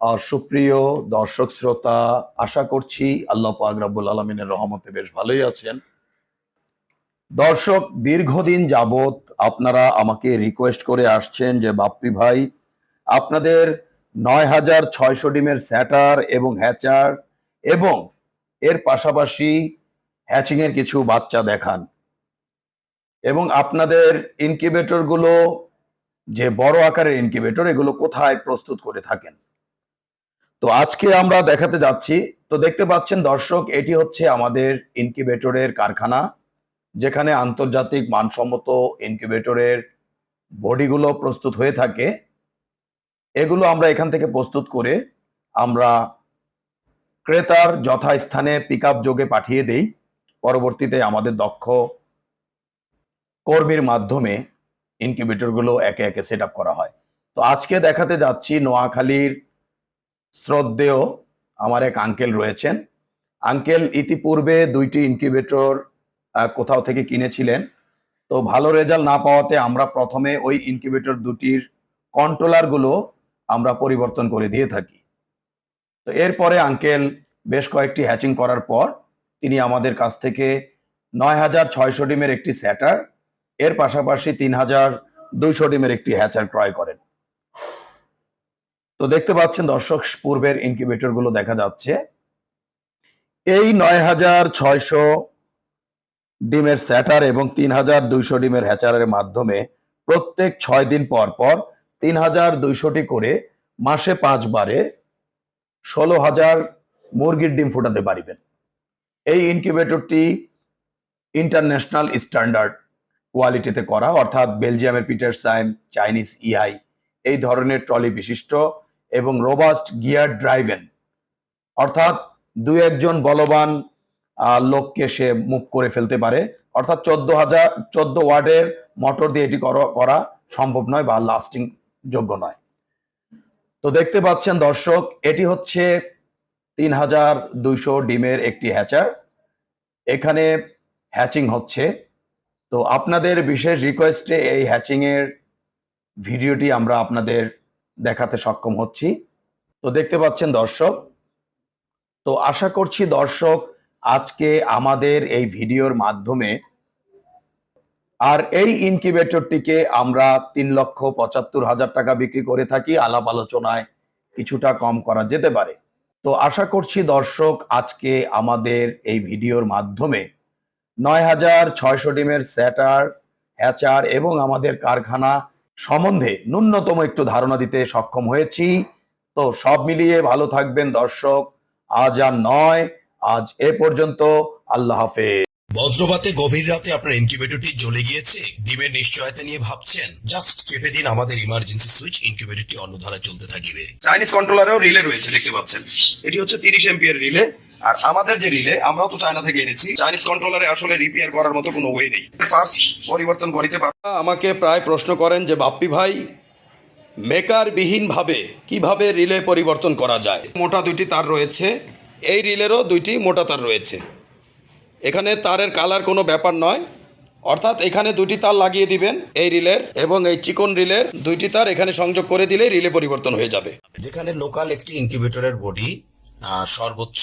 আর সুপ্রিয় দর্শক শ্রোতা, আশা করছি আল্লাহ পাক আলমিনের রহমতে বেশ ভালোই আছেন। দর্শক, দীর্ঘদিন যাবত আপনারা আমাকে রিকোয়েস্ট করে আসছেন যে, বাপ্পি ভাই, আপনাদের নয় হাজার ছয়শো ডিমের স্যাটার এবং হ্যাচার এবং এর পাশাপাশি হ্যাচিং এর কিছু বাচ্চা দেখান। এবং আপনাদের ইনকিউবেটরগুলো, যে বড় আকারের ইনকিউবেটর এগুলো কোথায় প্রস্তুত করে থাকেন? তো আজকে আমরা দেখাতে যাচ্ছি, তো দেখতে পাচ্ছেন দর্শক, এটি হচ্ছে আমাদের ইনকিউবেটরের কারখানা, যেখানে আন্তর্জাতিক মানসম্মত ইনকিউবেটরের বডিগুলো প্রস্তুত হয়ে থাকে। এগুলো আমরা এখান থেকে প্রস্তুত করে আমরা ক্রেতার যথাস্থানে পিক আপ যোগে পাঠিয়ে দেই। পরবর্তীতে আমাদের দক্ষ কর্মীর মাধ্যমে ইনকিউবেটরগুলো একে একে সেট করা হয়। তো আজকে দেখাতে যাচ্ছি নোয়াখালীর শ্রদ্ধেয় আমার এক আঙ্কেল রয়েছেন। আঙ্কেল ইতিপূর্বে দুইটি ইনকিউবেটর কোথাও থেকে কিনেছিলেন। তো ভালো রেজাল্ট না পাওয়াতে আমরা প্রথমে ওই ইনকিউবেটর দুটির কন্ট্রোলারগুলো আমরা পরিবর্তন করে দিয়ে থাকি। তো এরপরে আঙ্কেল বেশ কয়েকটি হ্যাচিং করার পর তিনি আমাদের কাছ থেকে নয় হাজার ছয়শো ডিমের একটি স্যাটার এর পাশাপাশি তিন হাজার দুইশো ডিমের একটি হ্যাচার ক্রয় করেন। তো দেখতে পাচ্ছেন দর্শক, পূর্বের ইনকিউবেটরগুলো দেখা যাচ্ছে। এই নয় হাজার ছয়শো ডিমের স্যাটার এবং তিন হাজার দুইশো ডিমের হ্যাচারের মাধ্যমে প্রত্যেক ছয় দিন পর পর তিন হাজার দুইশোটি করে মাসে পাঁচবারে ষোলো হাজার মুরগির ডিম ফোটাতে পারিবেন। এই ইনকিউবেটরটি ইন্টারন্যাশনাল স্ট্যান্ডার্ড কোয়ালিটিতে করা, অর্থাৎ বেলজিয়ামের পিটার সাইন চাইনিজ ইআই এই ধরনের ট্রলি বিশিষ্ট এবং রোবাস্ট গিয়ার ড্রাইভেন অর্থাৎ দুই একজন বলবান লোককে সে মুভ করে ফেলতে পারে। অর্থাৎ চোদ্দ হাজার, চোদ্দ ওয়ার্ডের মোটর দিয়ে এটি করা সম্ভব নয় বা লাস্টিং যোগ্য নয়। তো দেখতে পাচ্ছেন দর্শক, এটি হচ্ছে তিন হাজার দুইশো ডিমের একটি হ্যাচার এখানে হ্যাচিং হচ্ছে। তো আপনাদের বিশেষ রিকোয়েস্টে এই হ্যাচিংয়ের ভিডিওটি আমরা আপনাদের দেখাতে সক্ষম হচ্ছি। তো দেখতে পাচ্ছেন দর্শক, তো আশা করছি দর্শক আজকে আমাদের এই ভিডিওর মাধ্যমে আর এই ইনকিউবেটরটিকে আমরা তিন লক্ষ পঁচাত্তর হাজার টাকা বিক্রি করে থাকি, আলাপ আলোচনায় কিছুটা কম করা যেতে পারে। তো আশা করছি দর্শক আজকে আমাদের এই ভিডিওর মাধ্যমে নয় হাজার ছয়শো ডিমের স্যাটার, হ্যাচার এবং আমাদের কারখানা সম্বন্ধে ন্যূনতম একটু ধারণা দিতে সক্ষম হয়েছি। তো সব মিলিয়ে ভালো থাকবেন দর্শক। আজ আর নয় আজ এ পর্যন্ত। আল্লাহ হাফেজ। বজ্রপাতে গভীর রাতে আপনার ইনকিউবেটরটি জ্বলে গিয়েছে। ডিমের নিশ্চয়তা নিয়ে ভাবছেন। জাস্ট চেপে দিন আমাদের ইমার্জেন্সি সুইচ ইনকিউবেটরটি অন্য ধারায় চলতে থাকবে। চাইনিজ কন্ট্রোলারেও রিলে রয়েছে দেখতে পাচ্ছেন। এটি হচ্ছে তিরিশ এমপিয়ার রিলে আর আমাদের যে রিলে আমরাও তো চায়না থেকে এনেছি। চাইনিজ কন্ট্রোলারে আসলে রিপেয়ার করার মতো কোনো ওয়ে নেই। পার্টস পরিবর্তন করিতে পার আমাকে প্রায় প্রশ্ন করেন যে বাপ্পি ভাই মেকার বিহীন ভাবে কীভাবে রিলে পরিবর্তন করা যায়? মোটা দুইটি তার রয়েছে। এই রিলেরও দুইটি মোটা তার রয়েছে। এখানে তারের কালার কোনো ব্যাপার নয়। অর্থাৎ এখানে দুটি তার লাগিয়ে দিবেন এই রিলের এবং এই চিকন রিলের দুইটি তার এখানে সংযোগ করে দিলেই রিলে পরিবর্তন হয়ে যাবে। যেখানে লোকাল একটি ইনকিউবেটরের বডি সর্বোচ্চ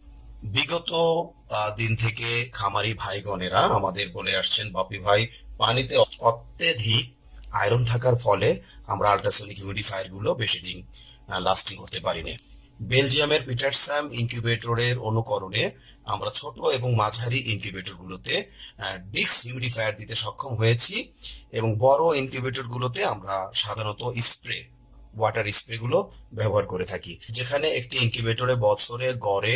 বিগত দিন থেকে খামারি ভাইগণেরা আমাদের বলে আসছেন, বাপি ভাই, পানিতে অত্যধিক আয়রন থাকার ফলে আমরা আল্ট্রাসনিক হিউমিডিফায়ারগুলো বেশি দিন লাস্টিং করতে পারি না বেলজিয়ামের পিটারস্যাম ইনকিউবেটরের অনুকরণে আমরা ছোট এবং মাঝারি ইনকিউবেটরগুলোতে ডিক্স হিউমিডিফায়ার দিতে সক্ষম হয়েছি এবং বড় ইনকিউবেটরগুলোতে আমরা সাধারণত স্প্রে ওয়াটার স্প্রেগুলো ব্যবহার করে থাকি। যেখানে একটি ইনকিউবেটরে বছরে গড়ে